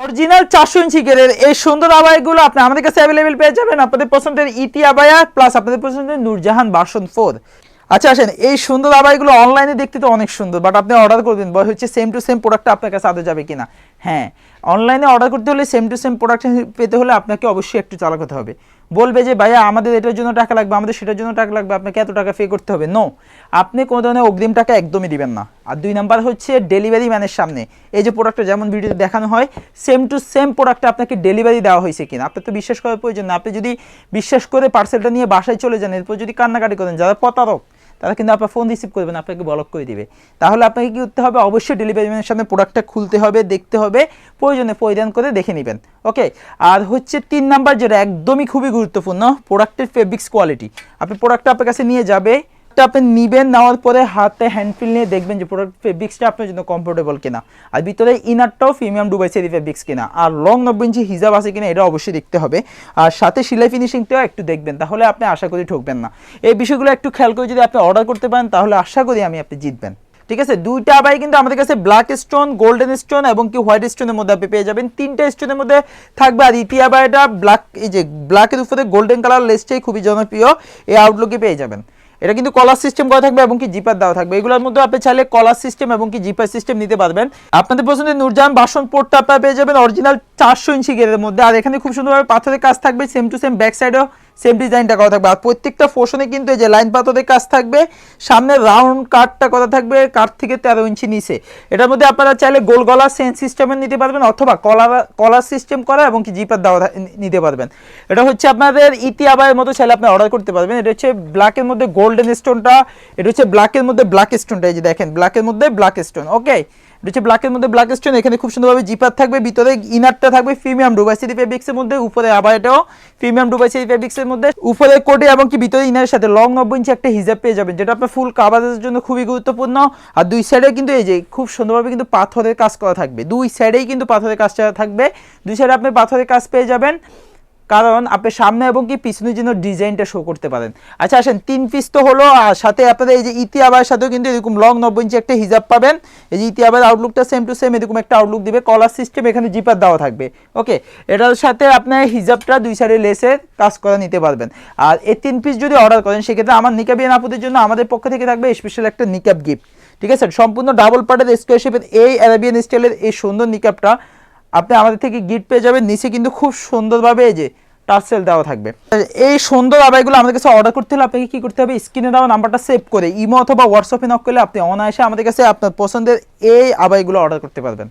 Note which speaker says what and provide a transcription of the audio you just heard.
Speaker 1: Original চারশো ইঞ্চি গেরের এই সুন্দর আবায়গুলো আপনি আমাদের কাছে অ্যাভেলেবেল পেয়ে যাবেন আপনাদের পছন্দের ইতি আবায়া প্লাস আপনাদের পছন্দের নূরজাহান বাসন ফোর আচ্ছা আসেন, এই সুন্দর আবাইগুলো অনলাইনে দেখতে তো অনেক সুন্দর বাট আপনি অর্ডার করবেন বয় হচ্ছে সেম টু সেম প্রোডাক্টটা আপনার কাছে আদৌ যাবে কিনা। হ্যাঁ অনলাইনে অর্ডার করতে হলে সেম টু সেম প্রোডাক্ট পেতে হলে আপনাকে অবশ্যই একটু চালাক হতে হবে। বলবে যে, ভাইয়া, আমাদের এটার জন্য টাকা লাগবে, আমাদের সেটার জন্য টাকা লাগবে, আপনাকে এত টাকা পে করতে হবে। নো আপনি কোনো ধরনের অগ্রিম টাকা একদমই দিবেন না। আর দুই নাম্বার হচ্ছে ডেলিভারি ম্যানের সামনে। এই যে প্রোডাক্টটা যেমন ভিডিওতে দেখানো হয় সেম টু সেম প্রোডাক্টটা আপনাকে ডেলিভারি দেওয়া হয়েছে কিনা। আপনার তো বিশ্বাস করার প্রয়োজন না। আপনি যদি বিশ্বাস করে পার্সেলটা নিয়ে বাসায় চলে যান, এরপর যদি কান্নাকাটি করেন, যারা প্রতারক তারা কিন্তু আপনার ফোন রিসিভ করবে না, আপনাকে ব্লক করে দেবে। তাহলে আপনাকে কী করতে হবে? অবশ্যই ডেলিভারি ম্যানের সামনে প্রোডাক্টটা খুলতে হবে, দেখতে হবে, প্রয়োজনে পরিধান করে দেখে নেবেন। ওকে আর হচ্ছে তিন নাম্বার যেটা একদমই খুবই গুরুত্বপূর্ণ প্রোডাক্টের ফেব্রিক্স কোয়ালিটি আপনি প্রোডাক্টটা আপনার কাছে নিয়ে যাবে টা আপনি নিবেন, নেওয়ার পরে হাতে হ্যান্ডফিল নিয়ে দেখবেন যে প্রোডাক্ট ফেব্রিক্সটা আপনার জন্য কমফোর্টেবল কিনা। আর ভিতরে ইনারটাও প্রিমিয়াম ডুবাই সেরি ফেব্রিক্স কিনা। আর লং নব্বই ইঞ্চি হিজাব আছে কিনা, এটা অবশ্যই দেখতে হবে। আর সাথে সেলাই ফিনিশিংটাও একটু দেখবেন, তাহলে আপনি আশা করি ঠকবেন না। এই বিষয়গুলো একটু খেয়াল করে যদি আপনি অর্ডার করতে পারেন, তাহলে আশা করি আমি আপনি জিতবেন। ঠিক আছে? দুইটা আবাই কিন্তু আমাদের কাছে ব্ল্যাক স্টোন গোল্ডেন স্টোন এবং কি হোয়াইট স্টোনের মধ্যে আপনি পেয়ে যাবেন। তিনটা স্টোনের মধ্যে থাকবে আর ইতি আবাইটা ব্ল্যাক এই যে ব্ল্যাকের উপরে গোল্ডেন কালার লেসটাই খুবই জনপ্রিয়। এই আউটলুকে পেয়ে যাবেন। এটা কিন্তু কলার সিস্টেম করা থাকবে এবং কি জিপার দেওয়া থাকবে। এগুলোর মধ্যে আপনি চাইলে কলার সিস্টেম এবং কি জিপার সিস্টেম নিতে পারবেন। আপনাদের পছন্দের নুরজান বাসন পোর্টটা আপনারা পেয়ে যাবেন অরিজিনাল চারশো ইঞ্চি গেরের মধ্যে। আর এখানে খুব সুন্দরভাবে পাথরের কাজ থাকবে সেম টু সেম ব্যাক সাইডেও সেম ডিজাইনটা করা থাকবে। আর প্রত্যেকটা পোর্শনে কিন্তু এই যে লাইন পাথরের কাজ থাকবে, সামনে রাউন্ড কাটটা করা থাকবে কাঠ থেকে তেরো ইঞ্চি নিচে। এটার মধ্যে আপনারা চাইলে গোল গলা সেন্স সিস্টেমের নিতে পারবেন, অথবা কলার কলার সিস্টেম করা এবং কি জিপার দেওয়া নিতে পারবেন। এটা হচ্ছে আপনাদের ইতি আবায়ের মতো চাইলে আপনি অর্ডার করতে পারবেন। এটা হচ্ছে ব্ল্যাকের মধ্যে গোল্ডেন স্টোনটা এটা হচ্ছে ব্ল্যাকের মধ্যে ব্ল্যাক স্টোনটা এই যে দেখেন ব্ল্যাকের মধ্যে ব্ল্যাক স্টোন ওকে এটা হচ্ছে ব্ল্যাকের মধ্যে ব্ল্যাক স্টোন এখানে খুব সুন্দরভাবে জিপার থাকবে, ভিতরে ইনারটা থাকবে প্রিমিয়াম ডুবাইসিটি ফেব্রিক্সের মধ্যে, উপরে আবার এটাও প্রিমিয়াম ডুবাইসিটি ফেব্রিক্সের মধ্যে। উপরে কোটে এবং কি ভিতরে ইনারের সাথে লং নব্বই ইঞ্চি একটা হিজাব পেয়ে যাবেন, যেটা আপনার ফুল কাভারেজের জন্য খুবই গুরুত্বপূর্ণ। আর দুই সাইডে কিন্তু এই যে খুব সুন্দরভাবে কিন্তু পাথরের কাজ করা থাকবে, দুই সাইডেই কিন্তু পাথরের কাজটা থাকবে, দুই সাইডে আপনি পাথরের কাজ পেয়ে যাবেন। কারণ আপনি সামনে এবং কি পিছনের জন্য ডিজাইনটা শো করতে পারেন। আচ্ছা আসেন, তিন পিস তো হলো, আর সাথে আপনাদের এই যে ইতি আবার সাথেও কিন্তু এরকম লং নব্বই ইঞ্চি একটা হিজাব পাবেন। এই যে ইতি আবার আউটলুকটা সেম টু সেম এরকম একটা আউটলুক দিবে। কলার সিস্টেম এখানে জিপার দেওয়া থাকবে। ওকে এটার সাথে আপনার হিজাবটা দুই সাইডে লেসে কাজ করে নিতে পারবেন। আর এই তিন পিস যদি অর্ডার করেন, সেক্ষেত্রে আমার নিকাবিয়ান আপুদের জন্য আমাদের পক্ষ থেকে থাকবে স্পেশাল একটা নিকাব গিফট ঠিক আছে? সম্পূর্ণ ডাবল পার্টের স্কোয়ার শেপের এই অ্যারাবিয়ান স্টাইলের এই সুন্দর নিকাবটা আপনি আমাদের থেকে গিট পেয়ে যাবেন। নিচে কিন্তু খুব সুন্দরভাবে এই যে টার্সেল দেওয়া থাকবে। এই সুন্দর আবাইগুলো আমাদের কাছে অর্ডার করতে হলে আপনাকে কী করতে হবে? স্ক্রিনে দেওয়া নাম্বারটা সেভ করে ইমো অথবা হোয়াটসঅ্যাপে নক করলে আপনি অনায়াসে আমাদের কাছে আপনার পছন্দের এই আবাইগুলো অর্ডার করতে পারবেন।